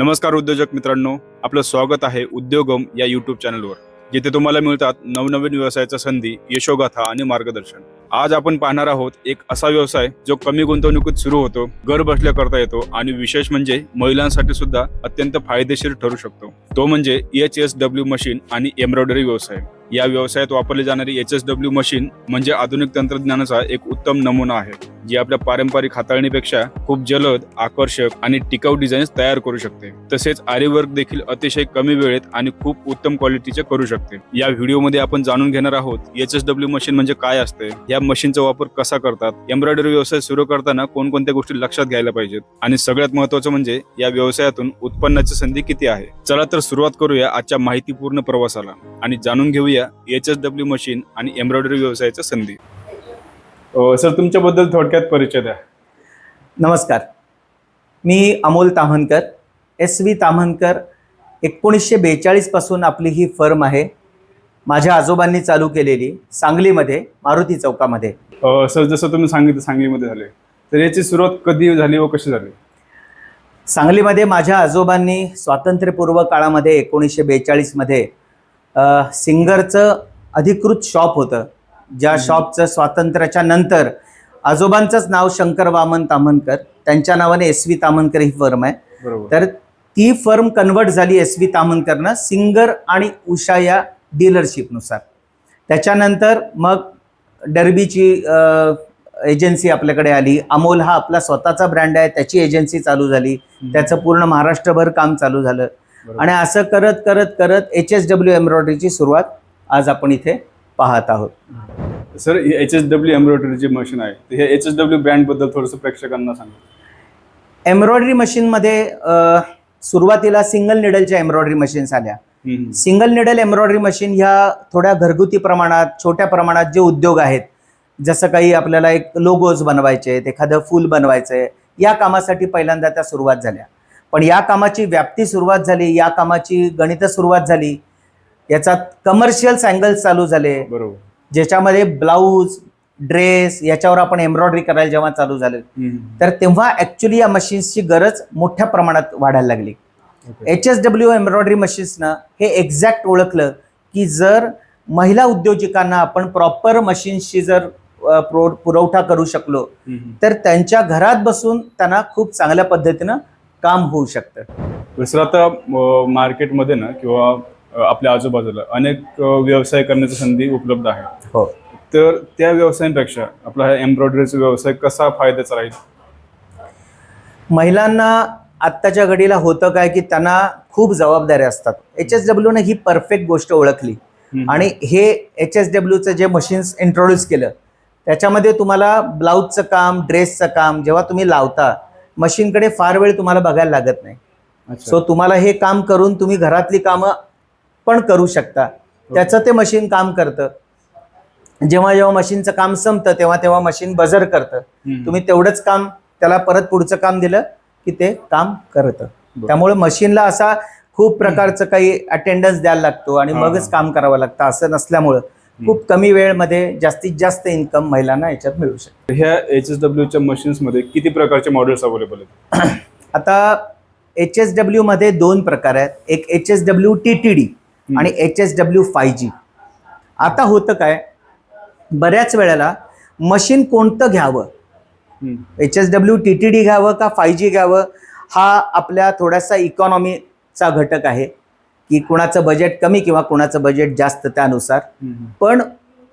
नमस्कार उद्योजक मित्रांनो आपलं स्वागत आहे उद्योगम या यूट्यूब चॅनलवर जिथे तुम्हाला मिळतात नवनवीन व्यवसायाच्या संधी यशोगाथा आणि मार्गदर्शन. आज आपण पाहणार आहोत एक असा व्यवसाय जो कमी गुंतवणुकीत सुरू होतो घर बसल्या करता येतो आणि विशेष म्हणजे महिलांसाठी सुद्धा अत्यंत फायदेशीर ठरू शकतो. तो म्हणजे एच एस डब्ल्यू मशीन आणि एम्ब्रॉयडरी व्यवसाय. या व्यवसायात वापरली जाणारी एच एस डब्ल्यू मशीन म्हणजे आधुनिक तंत्रज्ञानाचा एक उत्तम नमुना आहे जी आपल्या पारंपरिक हाताळणीपेक्षा खूप जलद आकर्षक आणि टिकाऊ डिझाईन्स तयार करू शकते. तसेच आरीवर्क देखील अतिशय कमी वेळेत आणि खूप उत्तम क्वालिटीचे करू शकते. या व्हिडिओमध्ये आपण जाणून घेणार आहोत एच एस डब्ल्यू मशीन म्हणजे काय असते या मशीनचा वापर कसा करतात एम्ब्रॉयडरी व्यवसाय सुरू करताना कोणकोणत्या गोष्टी लक्षात घ्यायला पाहिजेत आणि सगळ्यात महत्वाचं म्हणजे या व्यवसायातून उत्पन्नाची संधी किती आहे. चला तर सुरुवात करूया आजच्या माहितीपूर्ण प्रवासाला आणि जाणून घेऊया एच एस डब्ल्यू मशीन आणि एम्ब्रॉयडरी व्यवसायाच्या संधी. सर तुमच्याबद्दल थोडक्यात परिचय द्या. नमस्कार. मी अमोल ताम्हनकर एस व्ही ताम्हनकर एकोणीसशे बेचाळीसपासून आपली ही फर्म आहे. माझ्या आजोबांनी चालू केलेली सांगलीमध्ये मारुती चौकामध्ये. सर जसं तुम्ही सांगितलं सांगलीमध्ये झाले. तर याची सुरुवात कधी झाली व कशी झाली? सांगलीमध्ये माझ्या आजोबांनी स्वातंत्र्यपूर्व काळामध्ये एकोणीसशे बेचाळीसमध्ये सिंगरचं अधिकृत शॉप होतं. ज्या. शॉपचं स्वातंत्र्याच्या नंतर आजोबांचंच नाव शंकर वामन ताम्हनकर त्यांच्या नावाने एस व्ही ताम्हनकर ही फर्म आहे. तर ती फर्म कन्वर्ट झाली एस व्ही तामनकरनं सिंगर आणि उषा या डीलरशिपनुसार. त्याच्यानंतर मग डर्बीची एजन्सी आपल्याकडे आली. अमोल हा आपला स्वतःचा ब्रँड आहे त्याची एजन्सी चालू झाली. त्याचं पूर्ण महाराष्ट्रभर काम चालू झालं. आणि असं करत करत करत एच एस डब्ल्यू एम्ब्रॉयडरीची सुरुवात आज आपण इथे पाहत आहोत. सर एच एस डब्ल्यू एम्ब्रॉयडरीची मशीन आहे हे एच एस डब्ल्यू ब्रँडबद्दल थोडंसं प्रेक्षकांना सांगा. एम्ब्रॉयडरी मशीनमध्ये सुरुवातीला सिंगल निडलच्या एम्ब्रॉयडरी मशीन्स आल्या. सिंगल निडल एम्ब्रॉयडरी मशीन ह्या थोड्या घरगुती प्रमाणात छोट्या प्रमाणात जे उद्योग आहेत जसं काही आपल्याला एक लोगोज बनवायचे आहेत एखादं फूल बनवायचं आहे या कामासाठी पहिल्यांदा त्या सुरुवात झाल्या. पण या कामाची व्याप्ती सुरुवात झाली या कामाची गणित सुरुवात झाली याचा कमर्शियल सँगल्स चालू झाले बरोबर ज्याच्यामध्ये ब्लाऊज ड्रेस याच्यावर आपण एम्ब्रॉयडरी करायला जेव्हा चालू झालं. तर तेव्हा ॲक्च्युली या मशीन्सची गरज मोठ्या प्रमाणात वाढायला लागली. एच एस डब्ल्यू एम्ब्रॉयडरी मशीन्सनं हे एक्झॅक्ट ओळखलं की जर महिला उद्योजकांना आपण प्रॉपर मशीन्सची जर पुरवठा करू शकलो. तर त्यांच्या घरात बसून त्यांना खूप चांगल्या पद्धतीनं काम होऊ शकतं. दुसरं आता मार्केटमध्ये ना किंवा आपल्या आजूबाजूला अनेक व्यवसाय करण्याची संधी उपलब्ध आहे. हो. तर त्या व्यवसायांपेक्षा आपला हा एम्ब्रॉयडरीचा व्यवसाय कसा फायद्याचा राहील? महिलांना आत्ताच्या घडीला होतं काय की त्यांना खूप जबाबदाऱ्या असतात. एच एस डब्ल्यूने ही परफेक्ट गोष्ट ओळखली. हम्म. आणि हे एच एस डब्ल्यूचं जे मशीन्स इंट्रोड्यूस केलं त्याच्यामध्ये तुम्हाला ब्लाऊजचं काम ड्रेसचं काम जेव्हा तुम्ही लावता मशीनकडे फार वेळ तुम्हाला बघायला लागत नाही अच्छा. सो तुम्हाला हे काम करून तुम्ही घरातली कामं पण करू शकता त्याचं ते मशीन काम करतं जेव्हा जेव्हा मशीनचं काम संपतं तेव्हा तेव्हा मशीन बजर करतं. तुम्ही तेवढंच काम त्याला परत पुढचं काम दिलं की ते काम करतं. त्यामुळे मशीनला असा खूप प्रकारचं काही अटेंडन्स द्यायला लागतो आणि मगच. काम करावं लागतं असं नसल्यामुळं खूप कमी वेळमध्ये जास्तीत जास्त इन्कम महिलांना याच्यात मिळू शकते. ह्या एच एस डब्ल्यूच्या मशीन्समध्ये किती प्रकारचे मॉडेल्स अवेलेबल आहेत? आता एच एस डब्ल्यू मध्ये दोन प्रकार आहेत. एक H S W T T D आणि एच एस डब्ल्यू फाय जी आता होतं काय? बऱ्याच वेळेला मशीन कोणतं घ्यावं. H S W T T D घ्यावं का फाय जी घ्यावं? हा आपल्या थोडासा इकॉनॉमीचा घटक आहे. की कुणाचं बजेट कमी किंवा कुणाचं बजेट जास्त त्यानुसार. पण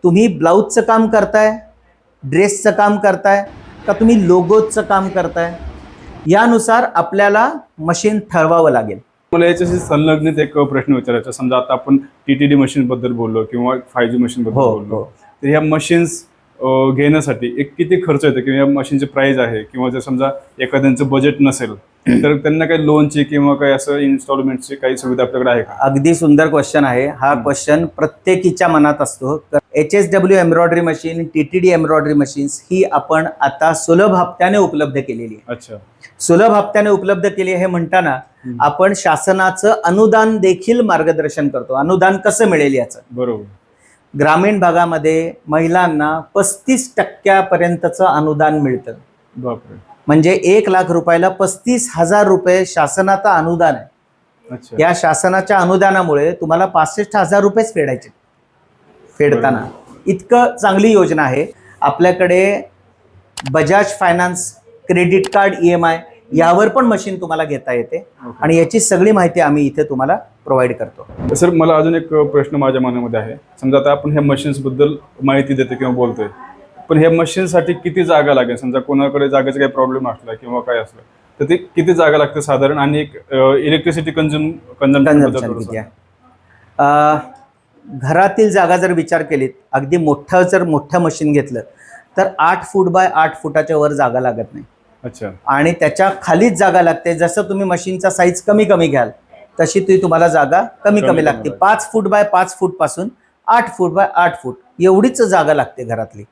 तुम्ही ब्लाऊजचं काम करताय ड्रेसचं काम करताय का तुम्ही लोगोजचं काम करताय यानुसार आपल्याला मशीन ठरवावं लागेल. मला याच्याशी संलग्नित एक प्रश्न विचारायचा समजा आता आपण टी टी डी मशीन बद्दल बोललो किंवा फाय जी मशीन बद्दल हो बोललो. हो. तर ह्या मशीन्स घेण्यासाठी एक किती खर्च येतो किंवा या मशीनची प्राइस आहे किंवा जर समजा एखाद्यांचं बजेट नसेल तर त्यांना काही लोनची किंवा काही असं इन्स्टॉलमेंटची काही सुविधा आपल्याकडे आहे का? अगदी सुंदर क्वेश्चन आहे. हा. क्वेश्चन प्रत्येकीच्या मनात असतो. H S W embroidery machine T T D embroidery machines ही आपण आता सुलभ हप्त्याने उपलब्ध केलेली आहे. अच्छा. सुलभ हप्त्याने उपलब्ध केली आहे हे म्हणताना. आपण शासनाचं अनुदान देखील मार्गदर्शन करतो. अनुदान कसं मिळेल याचं? बरोबर. ग्रामीण भागामध्ये महिलांना पस्तीस टक्क्यापर्यंतचं अनुदान मिळतं. म्हणजे एक लाख रुपयाला पस्तीस हजार रुपये शासनाचं अनुदान आहे. अच्छा. या शासनाच्या अनुदानामुळे तुम्हाला पासष्ट हजार रुपयेच फेडायचे. फेडताना. इतकं चांगली योजना आहे. आपल्याकडे Bajaj finance credit card E M I यावर पण मशीन तुम्हाला घेता येते. आणि याची सगळी माहिती आम्ही इथे तुम्हाला प्रोव्हाइड करतो. सर मला अजून एक प्रश्न माझ्या मनामध्ये आहे. समजा आता आपण ह्या मशीन्सबद्दल माहिती देतो किंवा बोलतोय. पण ह्या मशीनसाठी किती जागा लागेल? समजा कोणाकडे जागेचा काही प्रॉब्लेम असला किंवा काय असलं तर ते किती जागा लागते साधारण? आणि एक इलेक्ट्रिसिटी आहे? अं, घरातील जागा जर विचार केलीत अगदी मोठं जर मोठं मशीन घेतलं तर आठ फूट बाय आठ फुटाच्या वर जागा लागत नाही. अच्छा. आणि त्याच्या खालीच जागा लागते. जसं तुम्ही मशीनचा साईज कमी कमी घ्याल तशी ती तुम्हाला जागा कमी कमी लागते. पाच फूट बाय पाच फूटपासून आठ फूट बाय आठ फूट एवढीच जागा लागते घरातली.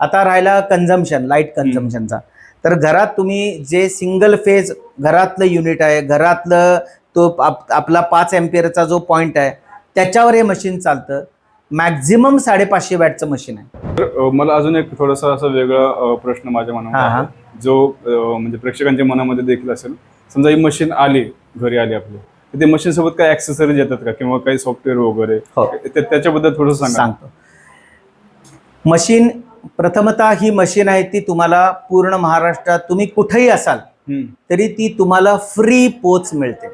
आता राहिला कन्झम्पशन लाइट कन्झम्पशनचा तर घरात तुम्ही जे सिंगल फेज घरातलं युनिट आहे घरातलं तो आप- आपला पाच एम्पियरचा जो पॉईंट आहे त्याच्यावर हे मशीन चालतं. मॅक्झिमम साडेपाचशे वॅटचं मशीन आहे. तर मला अजून एक थोडासा असा वेगळा प्रश्न माझ्या. आहे. जो म्हणजे प्रेक्षकांच्या मनामध्ये देखील असेल. समजा ही मशीन आली घरी आली आपली तर ते मशीन सोबत काही ऍक्सेसरीज येतात का? किंवा काही सॉफ्टवेअर वगैरे? हो. त्याच्याबद्दल थोडं सांगा. सांगतो. मशीन प्रथमतः ही मशीन आहे ती तुम्हाला पूर्ण महाराष्ट्रात तुम्ही कुठेही असाल हम्म. तरी ती तुम्हाला फ्री पोच मिळते.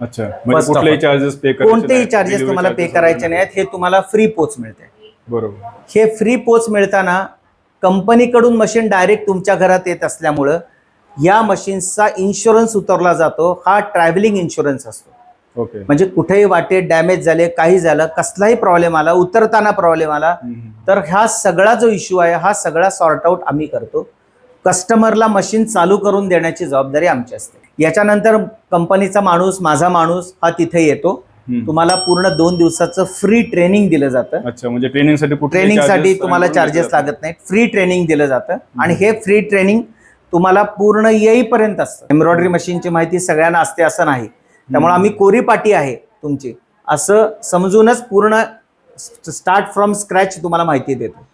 अच्छा. First म्हणजे of कुठलेही all. चार्जेस पे करायचे कोणतेही चार्जेस delivery तुम्हाला पे charges करायचे वगैरे. नाहीत हे तुम्हाला फ्री पोच मिळते. बरोबर. हे फ्री पोच मिळताना कंपनीकडून मशीन डायरेक्ट तुमच्या घरात येत असल्यामुळं या मशीन्सचा इन्शुरन्स उतरला जातो. हा ट्रॅव्हलिंग इन्शुरन्स असतो. ओके. म्हणजे कुठेही वाटेत डॅमेज झाले काही झालं कसलाही प्रॉब्लेम आला उतरताना प्रॉब्लेम आला. तर हा सगळा जो इश्यू आहे हा सगळा सॉर्ट आउट आम्ही करतो. कस्टमरला मशीन चालू करून देण्याची जबाबदारी आमची असते. याच्यानंतर कंपनीचा माणूस माझा माणूस हा तिथे येतो. तुम्हाला पूर्ण दोन दिवसाचं फ्री ट्रेनिंग दिलं जातं. अच्छा म्हणजे ट्रेनिंगसाठी ट्रेनिंगसाठी तुम्हाला चार्जेस लागत? नाहीत. फ्री ट्रेनिंग दिलं जातं. आणि हे फ्री ट्रेनिंग तुम्हाला पूर्ण येईपर्यंत असतं. एम्ब्रॉयडरी मशीनची माहिती सगळ्यांना असते असं नाही. त्यामुळे आम्ही कोरी पाटी आहे तुमची. असं समजूनच पूर्ण स्टार्ट फ्रॉम स्क्रॅच तुम्हाला माहिती देतो.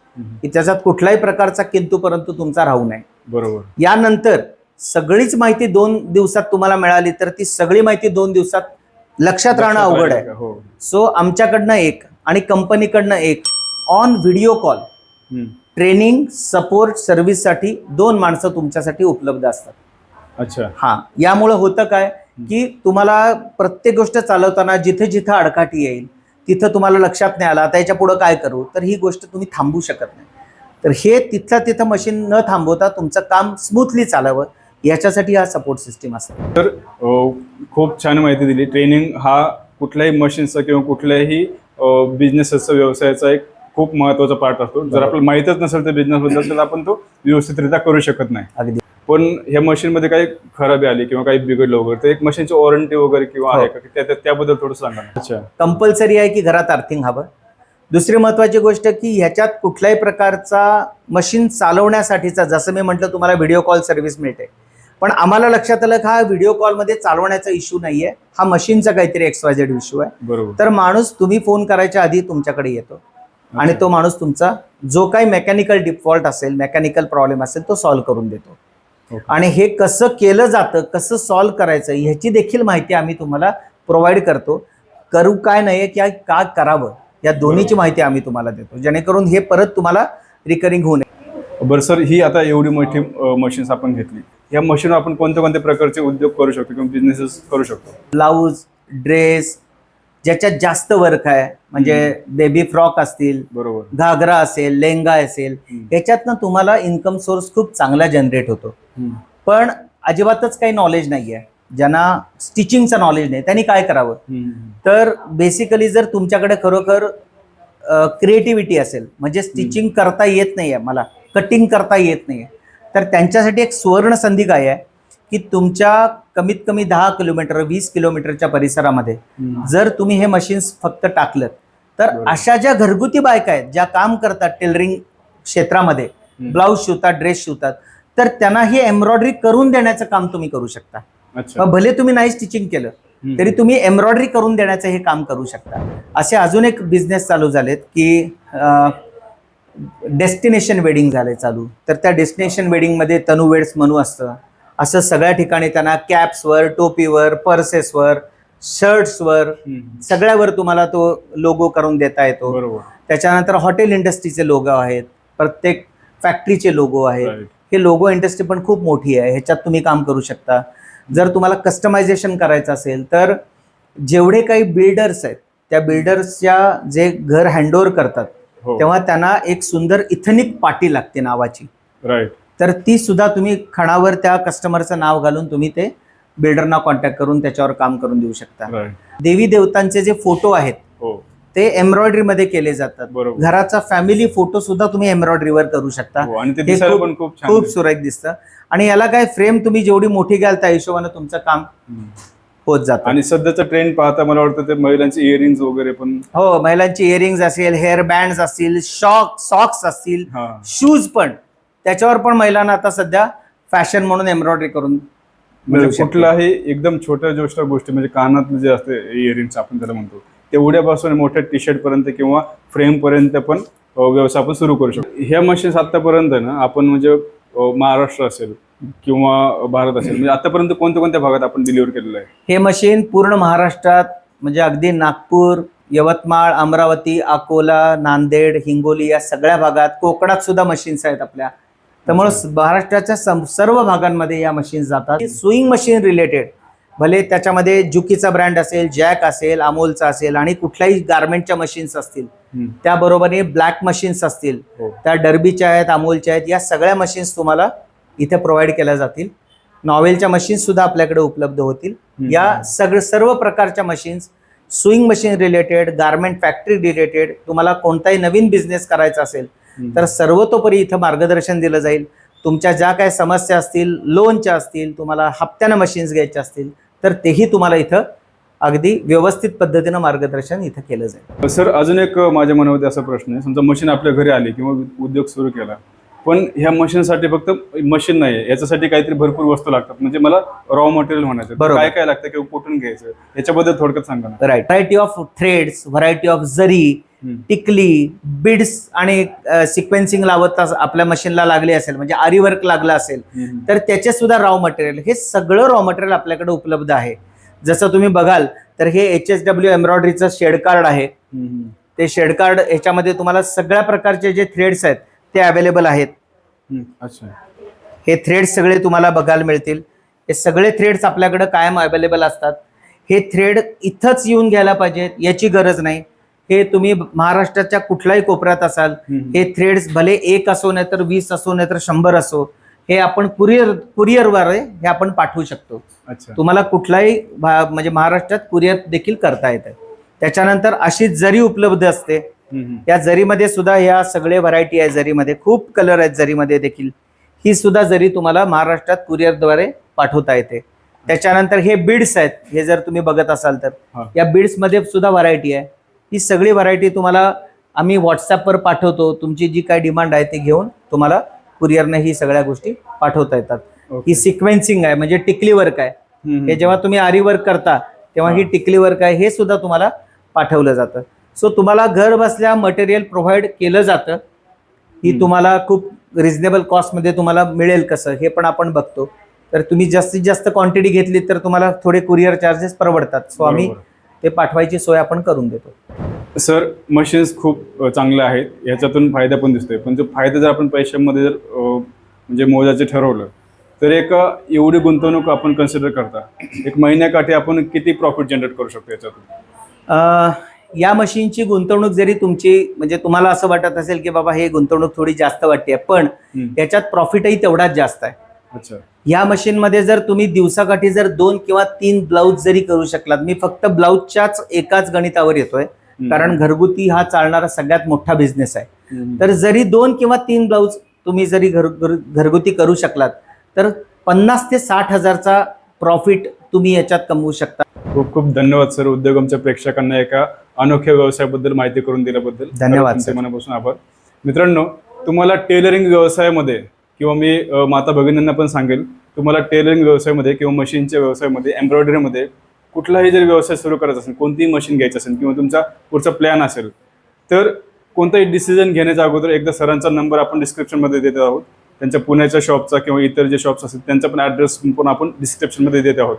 की त्याच्यात कुठल्याही प्रकारचा किंतू परंतु तुमचा राहू नये. बरोबर. यानंतर सगळीच माहिती दोन दिवसात तुम्हाला मिळाली तर ती सगळी माहिती दोन दिवसात लक्षात राहणं अवघड आहे. का? हो. सो आमच्याकडनं एक आणि कंपनीकडनं एक on video call. Training support सर्व्हिससाठी दोन माणसं तुमच्यासाठी उपलब्ध असतात. अच्छा. हा यामुळं होतं काय की तुम्हाला प्रत्येक गोष्ट चालवताना जिथे जिथे अडकाठी येईल तिथं तुम्हाला लक्षात नाही आलं आता याच्या पुढं काय करू तर ही गोष्ट तुम्ही थांबवू शकत नाही. तर हे तिथल्या तिथं मशीन न थांबवता तुमचं काम स्मूथली चालावं याच्यासाठी हा सपोर्ट सिस्टीम असतो. तर खूप छान माहिती दिली. ट्रेनिंग हा कुठल्याही मशीनचा किंवा कुठल्याही बिझनेसचा व्यवसायाचा एक खूप महत्त्वाचा पार्ट असतो. जर. आपल्याला माहीतच नसेल त्या बिझनेस बद्दल तर आपण तो व्यवस्थितरित्या करू शकत नाही. अगदी. पण ह्या मशीनमध्ये काही खराबी आली किंवा काही बिघडलं वगैरे तर एक मशीनची वॉरंटी वगैरे किंवा हो. आहे का? की त्या- त्या- त्याबद्दल थोडं सांगा अच्छा. कंपल्सरी आहे की घरात अर्थिंग हवं? दुसरी महत्वाची गोष्ट की ह्याच्यात कुठल्याही प्रकारचा मशीन चालवण्यासाठीचा जसं मी म्हटलं तुम्हाला व्हिडिओ कॉल सर्व्हिस मिळते. पण आम्हाला लक्षात आलं की हा व्हिडिओ कॉलमध्ये चालवण्याचा इश्यू नाहीये. हा मशीनचा काहीतरी एक्सवायझेड इश्यू आहे. बरोबर. तर माणूस तुम्ही फोन करायच्या आधी तुमच्याकडे येतो. आणि तो माणूस तुमचा जो काही मेकॅनिकल डिफॉल्ट असेल मेकॅनिकल प्रॉब्लेम असेल तो सॉल्व्ह करून देतो. आणि हे कसं केलं जातं कसं सॉल्व्ह करायचं ह्याची देखील माहिती आम्ही तुम्हाला प्रोव्हाइड करतो. करू काय नाही किंवा का करावं या दोन्हीची माहिती आम्ही तुम्हाला देतो. जेणेकरून हे परत तुम्हाला रिकरिंग होऊ नये. बरं सर ही आता एवढी मोठी मशीन्स आपण घेतली. या मशीन आपण कोणत्या कोणत्या प्रकारचे उद्योग करू शकतो किंवा बिझनेसेस करू शकतो? ब्लाऊज ड्रेस ज्याच्यात जास्त वर्क आहे म्हणजे बेबी फ्रॉक असतील बरोबर. घागरा असेल लेंगा असेल हम्म. याच्यातनं तुम्हाला इन्कम सोर्स खूप चांगला जनरेट होतो. पण अजिबातच काही नॉलेज नाही आहे ज्यांना स्टिचिंगचं नॉलेज नाही त्यांनी काय करावं? तर बेसिकली जर तुमच्याकडे खरोखर क्रिएटिव्हिटी असेल म्हणजे स्टिचिंग करता येत नाही आहे मला कटिंग करता येत नाही आहे तर त्यांच्यासाठी एक सुवर्ण संधी काय आहे की तुमच्या कमीत कमी दहा किलोमीटर वीस किलोमीटरच्या परिसरामध्ये जर तुम्ही हे मशीन्स फक्त टाकलं तर. अशा ज्या घरगुती बायका आहेत ज्या काम करतात टेलरिंग क्षेत्रामध्ये. ब्लाऊज शिवतात ड्रेस शिवतात तर त्यांना ही एम्ब्रॉयडरी करून देण्याचं काम तुम्ही करू शकता भले तुम्ही नाही स्टिचिंग केलं. तरी तुम्ही एम्ब्रॉयडरी करून देण्याचं हे काम करू शकता असे अजून एक बिझनेस चालू झालेत की डेस्टिनेशन वेडिंग झालंय चालू. तर त्या डेस्टिनेशन वेडिंगमध्ये तनु वेड्स म्हणू असतं. असं सगळ्या ठिकाणी त्यांना कॅप्सवर टोपीवर पर्सेसवर शर्ट्सवर सगळ्यावर तुम्हाला तो लोगो करून देता येतो. त्याच्यानंतर हॉटेल इंडस्ट्रीचे लोगो आहेत. प्रत्येक फॅक्टरीचे लोगो आहेत. हे लोगो इंडस्ट्री पण खूप मोठी आहे. ह्याच्यात तुम्ही काम करू शकता. जर तुम्हाला कस्टमायझेशन करायचं असेल तर जेवढे काही बिल्डर्स आहेत त्या बिल्डर्सच्या जे घर हँडओव्हर करतात तेव्हा त्यांना एक सुंदर इथनिक पाटी लागते नावाची. राईट तर ती सुद्धा तुम्ही खणावर त्या कस्टमरचं नाव घालून तुम्ही ते बिल्डरना कॉन्टॅक्ट करून त्याच्यावर काम करून देऊ शकता. देवी देवतांचे जे फोटो आहेत हो. ते एम्ब्रॉयडरी मध्ये केले जातात. घराचा फॅमिली फोटो सुद्धा तुम्ही एम्ब्रॉयडरीवर करू शकता. हो हे खूप-. सुरेख दिसतं. आणि याला काय फ्रेम तुम्ही जेवढी मोठी घ्याल त्या हिशोबाने तुमचं काम. होत जातं. आणि सध्याचा ट्रेंड पाहता मला वाटतं ते महिलांचे इयरिंग्स वगैरे पण हो महिलांची इयरिंग्स असेल हेअर बँड असतील शॉक सॉक्स असतील हा. शूज पण. त्याच्यावर पण महिलांना आता सध्या फॅशन म्हणून एम्ब्रॉयडरी करून म्हणजे. कुठलाही एकदम छोट्या छोट्या गोष्टी म्हणजे कानातले जे असते इयरिंग्स आपण त्याला म्हणतो तेवढ्यापासून मोठ्या टी शर्ट पर्यंत किंवा फ्रेम पर्यंत पण व्यवसाय आपण सुरू करू शकतो. ह्या मशीन्स आतापर्यंत ना आपण म्हणजे महाराष्ट्र असेल किंवा भारत असेल. म्हणजे आतापर्यंत कोणत्या कोणत्या भागात आपण डिलिव्हर केलेलं आहे? हे मशीन पूर्ण महाराष्ट्रात म्हणजे अगदी नागपूर यवतमाळ अमरावती अकोला नांदेड हिंगोली या सगळ्या भागात कोकणात सुद्धा मशीन्स आहेत आपल्या. त्यामुळे. महाराष्ट्राच्या सर्व भागांमध्ये या मशीन्स जातात. स्विंग मशीन रिलेटेड भले त्याच्यामध्ये जुकीचा ब्रँड असेल जॅक असेल अमोलचा असेल आणि कुठल्याही गार्मेंटच्या मशीन्स असतील. हम्म. त्याबरोबरने ब्लॅक मशीन्स असतील. हो. त्या डर्बीच्या आहेत अमोलच्या आहेत या सगळ्या मशीन्स तुम्हाला इथे प्रोव्हाइड केल्या जातील. नॉवेलच्या मशीन्स सुद्धा आपल्याकडे उपलब्ध होतील. या सगळं सर्व प्रकारच्या machines swing machine related garment factory related तुम्हाला कोणताही नवीन बिझनेस करायचा असेल. तर सर्वतोपरी इथं मार्गदर्शन दिलं जाईल. तुमच्या ज्या काही समस्या असतील लोनच्या असतील तुम्हाला हप्त्यानं मशीन्स घ्यायच्या असतील तर तेही तुम्हाला इथं अगदी व्यवस्थित पद्धतीनं मार्गदर्शन इथं केलं जाईल. सर अजून एक माझ्या मनामध्ये असा प्रश्न आहे. समजा मशीन आपल्या घरी आली किंवा उद्योग सुरू केला. पण ह्या मशीनसाठी फक्त मशीन नाही याच्यासाठी काहीतरी भरपूर वस्तू लागतात. म्हणजे मला रॉ मटेरियल म्हणायचं बरोबर. काय काय लागतं किंवा कुठून घ्यायचं? याच्याबद्दल थोडक्यात सांगा ना. Right variety of threads variety of zari हम्म. टिकली बिड्स आणि सिक्वेन्सिंग लावत अस- आपल्या मशीनला लागले असेल म्हणजे आरी वर्क लागलं असेल हम्म. तर त्याचे सुद्धा रॉ मटेरियल हे सगळं रॉ मटेरियल आपल्याकडे उपलब्ध आहे. जसं तुम्ही बघाल तर हे एच एस डब्ल्यू एम्ब्रॉयडरीचं शेड कार्ड आहे. हम्म. ते शेड कार्ड ह्याच्यामध्ये तुम्हाला सगळ्या प्रकारचे जे थ्रेड्स आहेत ते अवेलेबल आहेत. अच्छा हे थ्रेड्स सगळे तुम्हाला बघायला मिळतील हे सगळे थ्रेड्स आपल्याकडे कायम अवेलेबल असतात हे थ्रेड इथंच येऊन घ्यायला पाहिजेत याची गरज नाही हे तुम्ही महाराष्ट्राच्या कुठल्याही कोपऱ्यात असाल. हे थ्रेड्स भले एक असो नाही तर वीस असो नाही तर शंभर असो हे आपण कुरिअर कुरिअरद्वारे हे आपण पाठवू शकतो तुम्हाला कुठलाही म्हणजे महाराष्ट्रात कुरिअर देखील करता येतं त्याच्यानंतर अशी जरी उपलब्ध असते. या जरीमध्ये सुद्धा या सगळे व्हरायटी आहे जरीमध्ये खूप कलर आहेत जरीमध्ये देखील. ही सुद्धा जरी तुम्हाला महाराष्ट्रात कुरिअरद्वारे पाठवता येते. त्याच्यानंतर हे बीड्स आहेत हे जर तुम्ही बघत असाल तर. या बीड्समध्ये सुद्धा व्हरायटी आहे. ही सगळी व्हरायटी तुम्हाला आम्ही व्हॉट्सॲपवर पाठवतो. तुमची जी काय डिमांड आहे ती घेऊन तुम्हाला कुरिअरने ही सगळ्या गोष्टी पाठवता येतात. ही सिक्वेन्सिंग आहे म्हणजे टिकली वर्क आहे. हे जेव्हा तुम्ही आरी वर्क करता तेव्हा हा. टिकली वर्क आहे हे सुद्धा तुम्हाला पाठवलं जातं. सो तुम्हाला घर बसल्या मटेरियल प्रोव्हाइड केलं जातं. ही हम्म. तुम्हाला खूप रिझनेबल कॉस्टमध्ये तुम्हाला मिळेल कसं हे पण आपण बघतो. तर तुम्ही जास्तीत जास्त क्वांटिटी घेतली तर तुम्हाला थोडे कुरिअर चार्जेस परवडतात. सो आम्ही. ते पाठवायची सोय आपण करून देतो. सर मशीन्स खूप चांगल्या आहेत. याच्यातून फायदा पण दिसतोय. पण जो फायदा जर आपण पैशामध्ये जर म्हणजे मोजाचे ठरवलं तर एक एवढी गुंतवणूक आपण कन्सिडर करता. एक महिन्याकाठी आपण किती प्रॉफिट जनरेट करू शकतो याच्यातून? या मशीनची गुंतवणूक जरी तुमची म्हणजे तुम्हाला असं वाटत असेल की बाबा हे गुंतवणूक थोडी जास्त वाटते पण हम्म. याच्यात प्रॉफिटही तेवढाच जास्त आहे अच्छा या मशीनमध्ये जर तुम्ही दिवसाकाठी जर दोन किंवा तीन ब्लाऊज जरी करू शकलात मी फक्त ब्लाऊजच्याच एकाच गणितावर येतोय. कारण घरगुती हा चालणारा सगळ्यात मोठा बिझनेस आहे. तर जरी दोन किंवा तीन ब्लाऊज तुम्ही जरी घर घर- घरगुती करू शकलात तर पन्नास ते साठ हजारचा प्रॉफिट तुम्ही याच्यात कमवू शकता खूप खूप धन्यवाद सर उद्योगमच्या प्रेक्षकांना एका अनोख्या व्यवसायाबद्दल माहिती करून दिल्याबद्दल. धन्यवाद. मनापासून आभार. मित्रांनो तुम्हाला टेलरिंग व्यवसायामध्ये किंवा मी माता भगिनींना पण सांगेल तुम्हाला टेलरिंग व्यवसायामध्ये किंवा मशीनच्या व्यवसायामध्ये एम्ब्रॉयडरीमध्ये कुठलाही जरी व्यवसाय सुरू करायचा असेल कोणतीही मशीन घ्यायची असेल किंवा तुमचा पुढचा प्लॅन असेल तर कोणताही डिसिजन घेण्याच्या अगोदर एकदा सरांचा नंबर आपण डिस्क्रिप्शनमध्ये देत आहोत. त्यांच्या पुण्याच्या शॉपचा किंवा इतर जे शॉप्स असतील त्यांचा पण ॲड्रेस पण आपण डिस्क्रिप्शनमध्ये देत आहोत.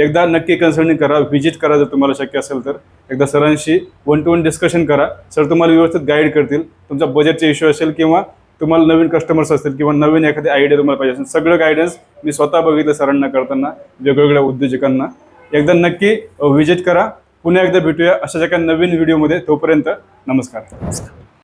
एकदा नक्की कन्सल्टिंग करा व्हिजिट करा जर तुम्हाला शक्य असेल तर. एकदा सरांशी वन टू वन डिस्कशन करा. सर तुम्हाला व्यवस्थित गाईड करतील. तुमचा बजेटचे इश्यू असेल किंवा तुम्हाला नवीन कस्टमर्स असतील किंवा नवीन एखादी आयडिया तुम्हाला पाहिजे असेल सगळं गायडन्स मी स्वतः बघितलं सरांना करताना वेगवेगळ्या उद्योजकांना. एकदा नक्की व्हिजिट करा. पुन्हा एकदा भेटूया अशाच एका नवीन व्हिडिओमध्ये तोपर्यंत नमस्कार.